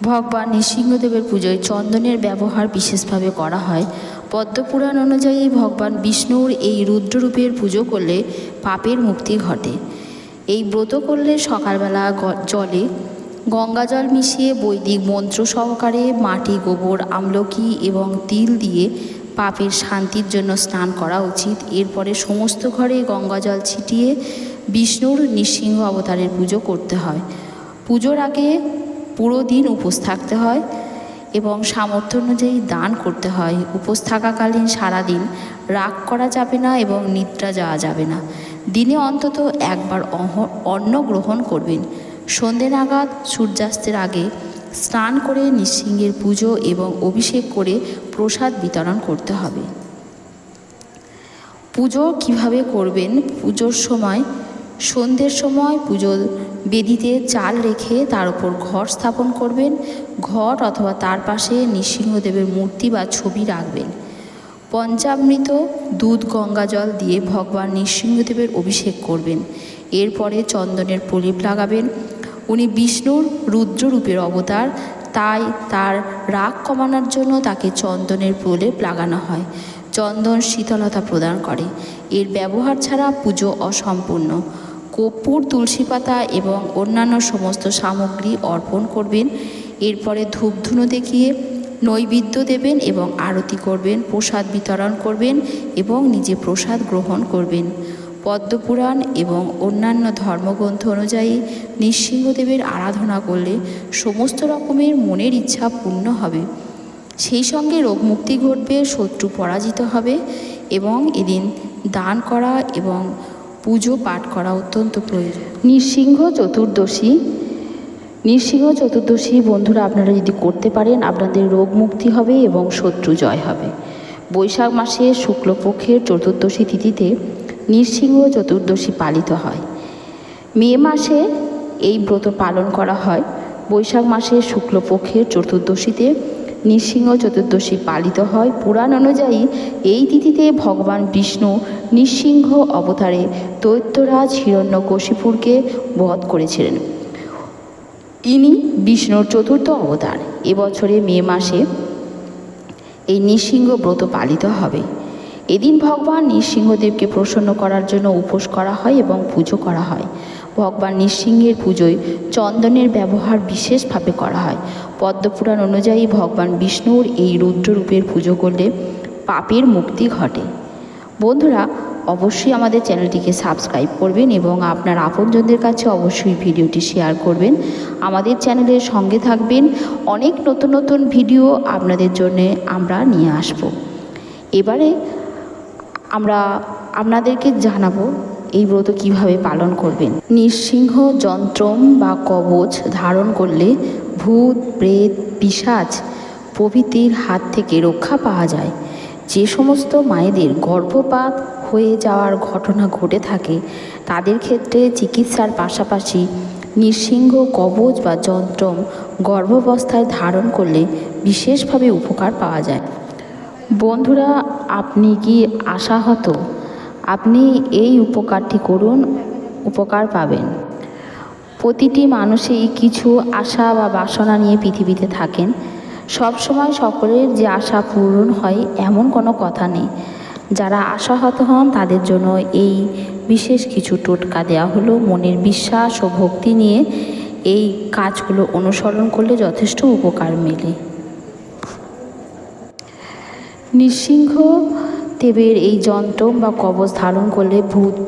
ভগবান নৃসিংহদেবের পুজোয় চন্দনের ব্যবহার বিশেষভাবে করা হয়। পদ্মপুরাণ অনুযায়ী ভগবান বিষ্ণুর এই রুদ্ররূপের পুজো করলে পাপের মুক্তি ঘটে। এই ব্রত করলে সকালবেলা জলে গঙ্গা জল মিশিয়ে বৈদিক মন্ত্র সহকারে মাটি, গোবর, আমলকি এবং তিল দিয়ে পাপের শান্তির জন্য স্নান করা উচিত। এরপরে সমস্ত ঘরে গঙ্গা জল ছিটিয়ে বিষ্ণুর নৃসিংহ অবতারের পুজো করতে হয়। পুজোর আগে পুরো দিন উপোস থাকতে হয় এবং সামর্থ্য অনুযায়ী দান করতে হয়। উপোস থাকাকালীন সারাদিন রাগ করা যাবে না এবং নিদ্রা যাওয়া যাবে না। দিনে অন্তত একবার অন্ন গ্রহণ করবেন। সন্ধে নাগাদ সূর্যাস্তের আগে স্নান করে নৃসিংহের পুজো এবং অভিষেক করে প্রসাদ বিতরণ করতে হবে। পুজো কীভাবে করবেন? পুজোর সময়, সন্ধ্যের সময় পুজোর বেদিতে চাল রেখে তার উপর ঘর স্থাপন করবেন, ঘট অথবা তার পাশে নৃসিংহদেবের মূর্তি বা ছবি রাখবেন। পঞ্চামৃত, দুধ, গঙ্গা জল দিয়ে ভগবান নৃসিংহদেবের অভিষেক করবেন। এরপরে চন্দনের প্রলেপ লাগাবেন। উনি বিষ্ণুর রুদ্ররূপের অবতার, তাই তার রাগ কমানোর জন্য তাকে চন্দনের প্রলেপ লাগানো হয়। চন্দন শীতলতা প্রদান করে। এর ব্যবহার ছাড়া পুজো অসম্পূর্ণ। কর্পূর তুলসী পাতা এবং অন্যান্য সমস্ত সামগ্রী অর্পণ করবেন। এরপরে ধূপধুনো দেখিয়ে নৈবেদ্য দেবেন এবং আরতি করবেন, প্রসাদ বিতরণ করবেন এবং নিজে প্রসাদ গ্রহণ করবেন। পদ্মপুরাণ এবং অন্যান্য ধর্মগ্রন্থ অনুযায়ী নৃসিংহদেবের আরাধনা করলে সমস্ত রকমের মনের ইচ্ছা পূর্ণ হবে। সেই সঙ্গে রোগমুক্তি ঘটবে, শত্রু পরাজিত হবে এবং এদিন দান করা এবং পুজো পাঠ করা অত্যন্ত প্রয়োজন। নৃসিংহ চতুর্দশী নৃসিংহ চতুর্দশী বন্ধুরা আপনারা যদি করতে পারেন, আপনাদের রোগ মুক্তি হবে এবং শত্রু জয় হবে। বৈশাখ মাসে শুক্লপক্ষের চতুর্দশী তিথিতে নৃসিংহ চতুর্দশী পালিত হয়। মে মাসে এই ব্রত পালন করা হয়। বৈশাখ মাসে শুক্লপক্ষের চতুর্দশীতে নৃসিংহ চতুর্দশী পালিত হয়। পুরাণ অনুযায়ী এই তিথিতে ভগবান বিষ্ণু নৃসিংহ অবতারে দৈত্যরাজ হিরণ্যকশিপুরকে বধ করেছিলেন। ইনি বিষ্ণুর চতুর্থ অবতার। এবছরে মে মাসে এই নৃসিংহ ব্রত পালিত হবে। এদিন ভগবান নৃসিংহদেবকে প্রসন্ন করার জন্য উপোস করা হয় এবং পুজো করা হয়। ভগবান নৃসিংহের পুজোয় চন্দনের ব্যবহার বিশেষভাবে করা হয়। পদ্মপুরাণ অনুযায়ী ভগবান বিষ্ণুর এই রুদ্ররূপের পুজো করলে পাপের মুক্তি ঘটে। বন্ধুরা, অবশ্যই আমাদের চ্যানেলটিকে সাবস্ক্রাইব করবেন এবং আপনার আপনজনদের কাছে অবশ্যই ভিডিওটি শেয়ার করবেন। আমাদের চ্যানেলের সঙ্গে থাকবেন। অনেক নতুন নতুন ভিডিও আপনাদের জন্য আমরা নিয়ে আসব। এবারে আমরা আপনাদেরকে জানাব এই ব্রত কীভাবে পালন করবেন। নৃসিংহ যন্ত্রম বা কবচ ধারণ করলে ভূত, প্রেত, পিশাচ প্রভৃতির হাত থেকে রক্ষা পাওয়া যায়। যে সমস্ত মায়েদের গর্ভপাত হয়ে যাওয়ার ঘটনা ঘটে থাকে, তাদের ক্ষেত্রে চিকিৎসার পাশাপাশি নৃসিংহ কবচ বা যন্ত্রম গর্ভাবস্থায় ধারণ করলে বিশেষভাবে উপকার পাওয়া যায়। বন্ধুরা, আপনি কি আশাহত? আপনি এই উপকারটি করুন, উপকার পাবেন। প্রতিটি মানুষই কিছু আশা বা বাসনা নিয়ে পৃথিবীতে থাকেন। সব সময় সকলের যে আশা পূরণ হয় এমন কোনো কথা নেই। যারা আশাহত হন তাদের জন্য এই বিশেষ কিছু টোটকা দেওয়া হলো। মনের বিশ্বাস ও ভক্তি নিয়ে এই কাজগুলো অনুসরণ করলে যথেষ্ট উপকার মেলে। নৃসিংহ দেবের এই যন্ত্র বা কবচ ধারণ করলে ভূত